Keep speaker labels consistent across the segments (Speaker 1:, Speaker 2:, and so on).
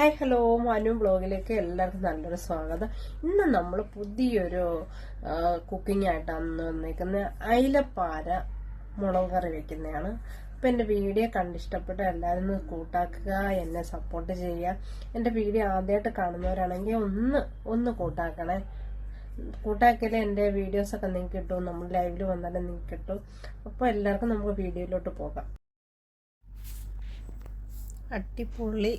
Speaker 1: Hi hello Manu ബ്ലോഗിലേക്ക് എല്ലാവർക്കും നല്ലൊരു സ്വാഗതം. ഇന്ന് നമ്മൾ പുതിയൊരു കുക്കിംഗ് ആയിട്ടാണ് വന്നിരിക്കുന്നത് അയിലപ്പാര മുളക് കറി വെക്കുന്നതാണ്. അപ്പം എന്റെ വീഡിയോ കണ്ടിഷ്ടപ്പെട്ട എല്ലാവരും കൂട്ടാക്കുക എന്നെ സപ്പോർട്ട് ചെയ്യുക. എന്റെ വീഡിയോ ആദ്യമായിട്ട് കാണുന്നവരാണെങ്കിൽ ഒന്ന് ഒന്ന് കൂട്ടാക്കണേ. കൂട്ടാക്കിയാലേ എന്റെ വീഡിയോസൊക്കെ നിങ്ങൾക്ക് കിട്ടും. നമ്മൾ ലൈവിൽ വന്നാലും നിങ്ങൾക്ക് കിട്ടും. അപ്പോൾ എല്ലാവർക്കും നമുക്ക് വീഡിയോയിലോട്ട് പോകാം. അട്ടിപ്പുള്ളി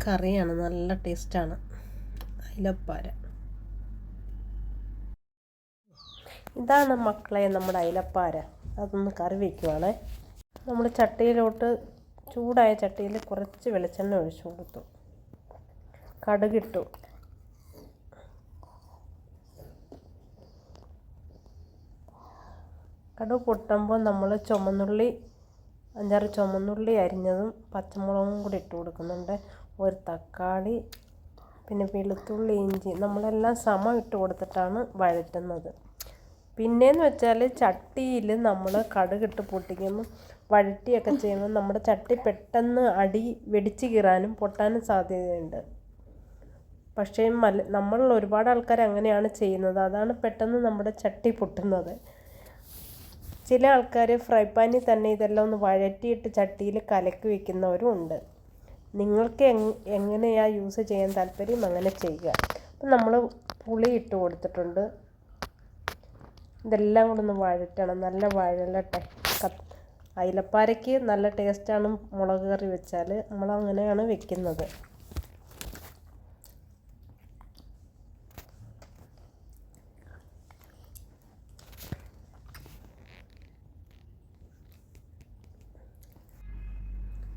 Speaker 1: കറിയാണ് നല്ല ടേസ്റ്റാണ്. അയിലപ്പാര. ഇതാണ് മക്കളെ നമ്മുടെ അയിലപ്പാര. അതൊന്ന് കറി വയ്ക്കുവാണേ നമ്മൾ ചട്ടിയിലോട്ട് ചൂടായ ചട്ടിയിൽ കുറച്ച് വെളിച്ചെണ്ണ ഒഴിച്ചു കൊടുത്തു. കടുകിട്ടു. കടു പൊട്ടുമ്പോൾ നമ്മൾ ചുമന്നുള്ളി അഞ്ചാറ് ചുമന്നുള്ളി അരിഞ്ഞതും പച്ചമുളകും കൂടി ഇട്ട് കൊടുക്കുന്നുണ്ട്. ഒരു തക്കാളി പിന്നെ വെളുത്തുള്ളി ഇഞ്ചി നമ്മളെല്ലാം സമം ഇട്ട് കൊടുത്തിട്ടാണ് വഴറ്റുന്നത്. പിന്നെയെന്ന് വെച്ചാൽ ചട്ടിയിൽ നമ്മൾ കടുകിട്ട് പൊട്ടിക്കുമ്പോൾ വഴറ്റിയൊക്കെ ചെയ്യുമ്പോൾ നമ്മുടെ ചട്ടി പെട്ടെന്ന് അടി വെടിച്ച് കീറാനും പൊട്ടാനും സാധ്യതയുണ്ട്. പക്ഷേ മല നമ്മൾ ഒരുപാട് ആൾക്കാർ അങ്ങനെയാണ് ചെയ്യുന്നത്. അതാണ് പെട്ടെന്ന് നമ്മുടെ ചട്ടി പൊട്ടുന്നത്. ചില ആൾക്കാർ ഫ്രൈ പാനിൽ തന്നെ ഇതെല്ലാം ഒന്ന് വഴറ്റിയിട്ട് ചട്ടിയിൽ കലക്കി വയ്ക്കുന്നവരും ഉണ്ട്. നിങ്ങൾക്ക് എങ്ങനെയാണ് യൂസ് ചെയ്യാൻ താല്പര്യം? അങ്ങനെ ചെയ്യുക. അപ്പം നമ്മൾ പുളി ഇട്ട് കൊടുത്തിട്ടുണ്ട്. ഇതെല്ലാം കൂടെ ഒന്ന് വഴറ്റണം. നല്ല വഴലട്ടെ അയിലപ്പാരയ്ക്ക് നല്ല ടേസ്റ്റാണ് മുളക് കറി വെച്ചാൽ നമ്മൾ അങ്ങനെയാണ് വെക്കുന്നത്.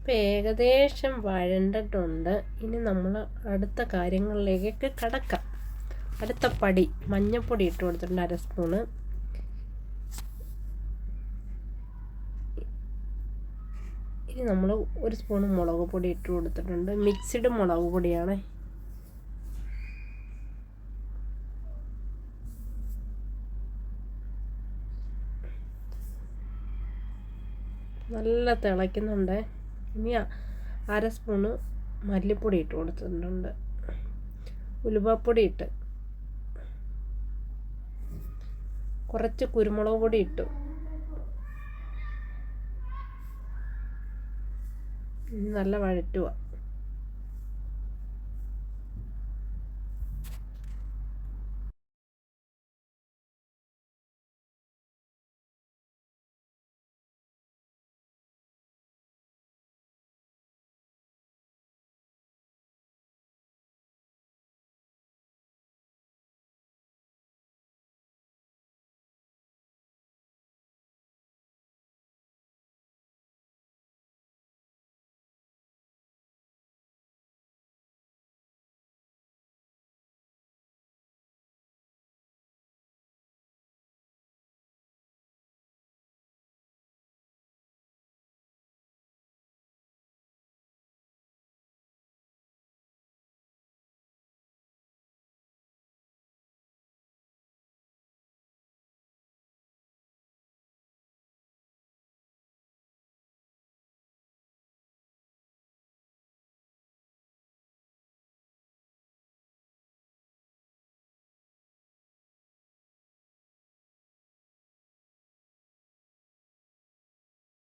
Speaker 1: ഇപ്പം ഏകദേശം വഴണ്ടിട്ടുണ്ട്. ഇനി നമ്മൾ അടുത്ത കാര്യങ്ങളിലേക്ക് കടക്കാം. അടുത്ത പടി മഞ്ഞൾപ്പൊടി ഇട്ട് കൊടുത്തിട്ടുണ്ട് അര സ്പൂണ്. ഇനി നമ്മൾ ഒരു സ്പൂൺ മുളക് പൊടി ഇട്ട് കൊടുത്തിട്ടുണ്ട്. മിക്സ്ഡ് മുളക് പൊടിയാണ്. നല്ല തിളയ്ക്കുന്നുണ്ട്. ഇനി അര സ്പൂണ് മല്ലിപ്പൊടി ഇട്ട് കൊടുത്തിട്ടുണ്ട്. ഉലുവപ്പൊടി ഇട്ട്. കുറച്ച് കുരുമുളക് പൊടി ഇട്ടു. നല്ല വഴറ്റുക.